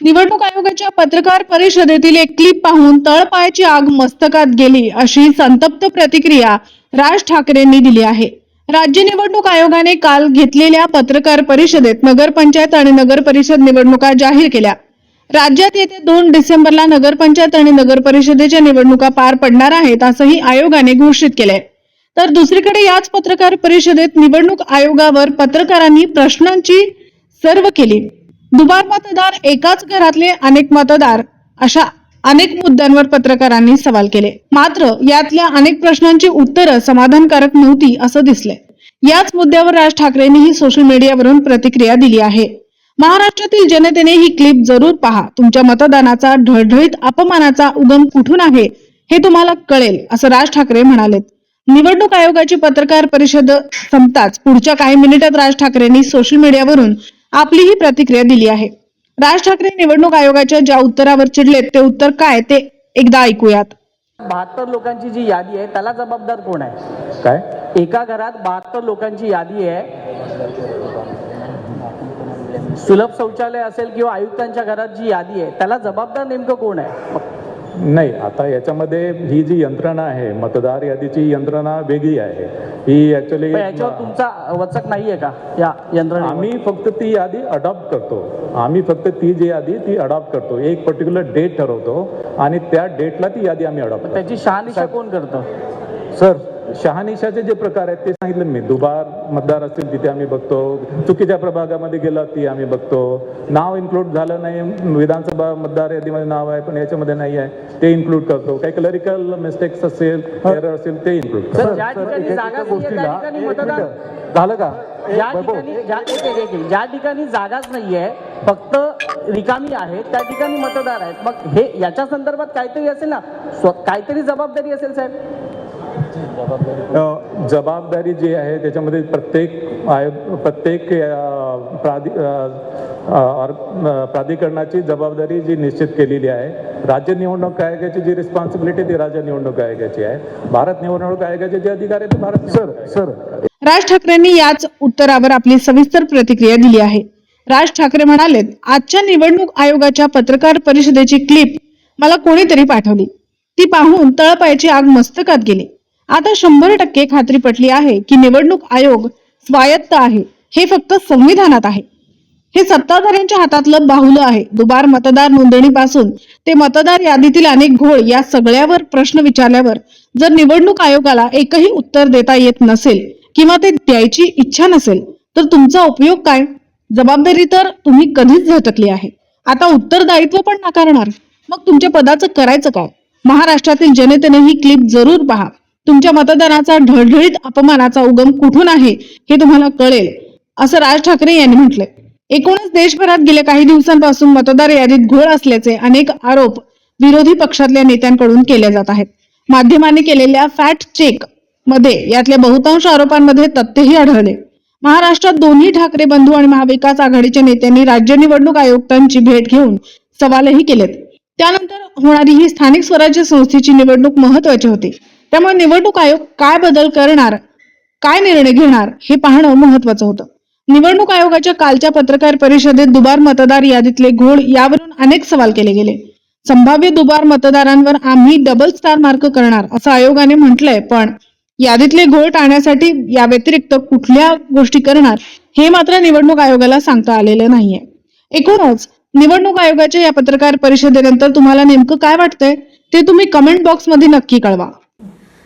निवडणूक आयोगाच्या पत्रकार परिषदेतील एक क्लिप पाहून तळपायाची आग मस्तकात गेली अशी संतप्त प्रतिक्रिया राज ठाकरेंनी दिली आहे. राज्य निवडणूक आयोगाने काल घेतलेल्या पत्रकार परिषदेत नगरपंचायत आणि नगर परिषद निवडणुका जाहीर केल्या. राज्यात येत्या दोन डिसेंबरला नगरपंचायत आणि नगर परिषदेच्या निवडणुका पार पडणार आहेत असंही आयोगाने घोषित केलंय. तर दुसरीकडे याच पत्रकार परिषदेत निवडणूक आयोगावर पत्रकारांनी प्रश्नांची सर्व केली. दुबार मतदार एकाच घरातले अनेक मतदार अशा अनेक मुद्द्यांवर पत्रकारांनी सवाल केले. मात्र यातल्या अनेक प्रश्नांची उत्तरं समाधानकारक नव्हती असं दिसलंय. याच मुद्द्यावर राज ठाकरेंनीही सोशल मीडियावरून प्रतिक्रिया दिली आहे. महाराष्ट्रातील जनतेने ही क्लिप जरूर पहा. तुमच्या मतदानाचा ढळढळीत अपमानाचा उगम कुठून आहे हे तुम्हाला कळेल असं राज ठाकरे म्हणालेत. निवडणूक आयोगाची पत्रकार परिषद संपताच पुढच्या काही मिनिटात राज ठाकरेंनी सोशल मीडियावरून आपली ही प्रतिक्रिया दिली आहे. राज ठाकरे निवडणूक आयोगाच्या ज्या उत्तरावर चिडलेत ते उत्तर काय ते एकदा ऐकूयात. बहात्तर लोकांची जी यादी आहे त्याला जबाबदार कोण आहे? काय? एका घरात बहात्तर लोकांची यादी आहे. सुलभ शौचालय असेल किंवा आयुक्तांच्या घरात जी यादी आहे त्याला जबाबदार नेमकं कोण आहे? नाही आता याच्यामध्ये ही जी यंत्रणा आहे मतदार यादीची यंत्रणा वेगळी आहे. ही ऍक्च्युली तुमचा वचक नाहीये का या यंत्रणा आम्ही फक्त ती यादी अडॉप्ट करतो. आम्ही फक्त ती जी यादी ती अडॉप्ट करतो. एक पर्टिक्युलर डेट ठरवतो आणि त्या डेटला ती यादी आम्ही अडॉप्ट त्याची शहानिशा कोण करतं? सर शहानिशाचे जे प्रकार आहेत ते सांगितलं मी. दुबार मतदार असतील तिथे आम्ही बघतो. चुकीच्या प्रभागामध्ये गेला ती आम्ही बघतो. नाव इन्क्लूड झालं नाही. विधानसभा मतदार यादीमध्ये नाव आहे पण याच्यामध्ये नाही आहे. ते इन्क्लूड करतो. काही क्लरिकल मिस्टेक्स असेल एरर असेल ते इन्क्लूड झालं का? ज्या ठिकाणी ज्या ठिकाणी जागाच नाहीये फक्त रिकामी आहे त्या ठिकाणी मतदार आहेत. मग हे याच्या संदर्भात काहीतरी असेल ना? काहीतरी जबाबदारी असेल साहेब. जबाबदारी जी आहे त्याच्यामध्ये प्रत्येक आयोग प्रत्येक प्राधि प्राधिकरणाची जबाबदारी जी निश्चित केलेली आहे. राज्य निवडणूक आयोगाची जी रिस्पॉन्सिबिलिटी ती राज्य निवडणूक आयोगाची आहे. भारत निवडणूक आयोगाचे जे अधिकार आहे ते भारत सर सर. राज ठाकरेंनी याच उत्तरावर आपली सविस्तर प्रतिक्रिया दिली आहे. राज ठाकरे म्हणालेत आजच्या निवडणूक आयोगाच्या पत्रकार परिषदेची क्लिप मला कोणीतरी पाठवली. ती पाहून तळपायाची आग मस्तकात गेली. आता शंभर टक्के खात्री पटली आहे की निवडणूक आयोग स्वायत्त आहे. हे फक्त संविधानात आहे. हे सत्ताधाऱ्यांच्या हातातलं बाहुलं आहे. दुबार मतदार नोंदणीपासून ते मतदार यादीतील अनेक घोळ या सगळ्यावर प्रश्न विचारल्यावर जर निवडणूक आयोगाला एकही उत्तर देता येत नसेल किंवा ते द्यायची इच्छा नसेल तर तुमचा उपयोग काय? जबाबदारी तर तुम्ही कधीच झटकली आहे. आता उत्तरदायित्व पण नाकारणार. मग तुमच्या पदाचं करायचं काय? महाराष्ट्रातील जनतेने ही क्लिप जरूर पहा. तुमच्या मतदानाचा ढळढळीत अपमानाचा उगम कुठून आहे हे तुम्हाला कळेल असं राज ठाकरे यांनी म्हटलंय. एकूणच देशभरात गेल्या काही दिवसांपासून मतदार यादीत घोळ असल्याचे अनेक आरोप विरोधी पक्षातल्या नेत्यांकडून केले जात आहेत. माध्यमांनी केलेल्या फॅक्ट चेकमध्ये यातल्या बहुतांश आरोपांमध्ये तथ्यही आढळले. महाराष्ट्रात दोन्ही ठाकरे बंधू आणि महाविकास आघाडीच्या नेत्यांनी राज्य निवडणूक आयुक्तांची भेट घेऊन सवालही केलेत. त्यानंतर होणारी ही स्थानिक स्वराज्य संस्थेची निवडणूक महत्वाची होती. त्यामुळे निवडणूक आयोग काय बदल करणार काय निर्णय घेणार हे पाहणं महत्वाचं होतं. निवडणूक आयोगाच्या कालच्या पत्रकार परिषदेत दुबार मतदार यादीतले घोळ यावरून अनेक सवाल केले गेले. संभाव्य दुबार मतदारांवर आम्ही डबल स्टार मार्क करणार असं आयोगाने म्हटलंय पण यादीतले घोळ टाळण्यासाठी या व्यतिरिक्त कुठल्या गोष्टी करणार हे मात्र निवडणूक आयोगाला सांगता आलेलं नाहीये. एकूणच निवडणूक आयोगाच्या या पत्रकार परिषदेनंतर तुम्हाला नेमकं काय वाटतंय ते तुम्ही कमेंट बॉक्समध्ये नक्की कळवा.